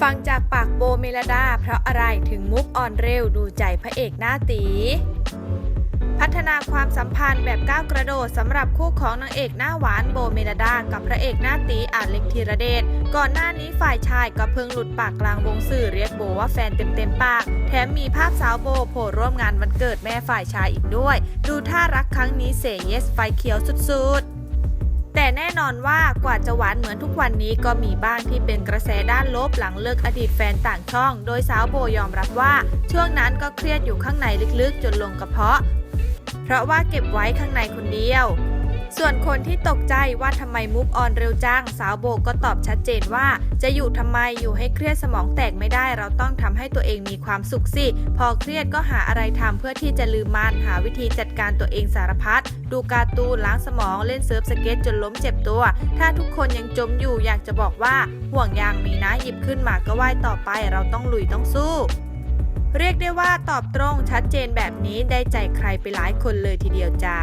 ฟังจากปากโบเมลดา เพราะอะไรถึงมุกออนเร็วดูใจพระเอกหน้าตี พัฒนาความสัมพันธ์แบบก้าวกระโดดสำหรับคู่ของนางเอกหน้าหวานโบเมลดา กับพระเอกหน้าตีอาเล็กธีรเดช ก่อนหน้านี้ฝ่ายชายก็เพิ่งหลุดปากกลางวงสื่อเรียกโบว่าแฟนเต็มๆปาก แถมมีภาพสาวโบโผล่ร่วมงานวันเกิดแม่ฝ่ายชายอีกด้วย ดูท่ารักครั้งนี้เสยเยสไฟเขียวสุดๆ แต่แน่นอนว่ากว่าจะหวานเหมือนทุกวันนี้ก็มีบ้างที่เป็นกระแสด้านลบหลังเลิกอดีตแฟนต่างช่อง โดยสาวโบยอมรับว่า ช่วงนั้นก็เครียดอยู่ข้างในลึกๆ จนลงกระเพาะ เพราะว่าเก็บไว้ข้างในคนเดียว ส่วนคนที่ตกใจว่าทำไมมุกออนเร็วจัง สาวโบก็ตอบชัดเจนว่า จะอยู่ทำไมอยู่ให้เครียดสมองแตกไม่ได้ เราต้องทำให้ตัวเองมีความสุขสิ พอเครียดก็หาอะไรทำเพื่อที่จะลืมมันหาวิธีจัดการตัวเองสารพัดดูการ์ตูนล้างสมองเล่นเซิร์ฟสเก็ตจนล้มเจ็บตัว ถ้าทุกคนยังจมอยู่อยากจะบอกว่า ห่วงยางมีนะหยิบขึ้นมาก็ว่ายต่อไป เราต้องลุยต้องสู้เรียกได้ว่าตอบตรงชัดเจนแบบนี้ได้ใจใครไปหลายคนเลยทีเดียวจ้า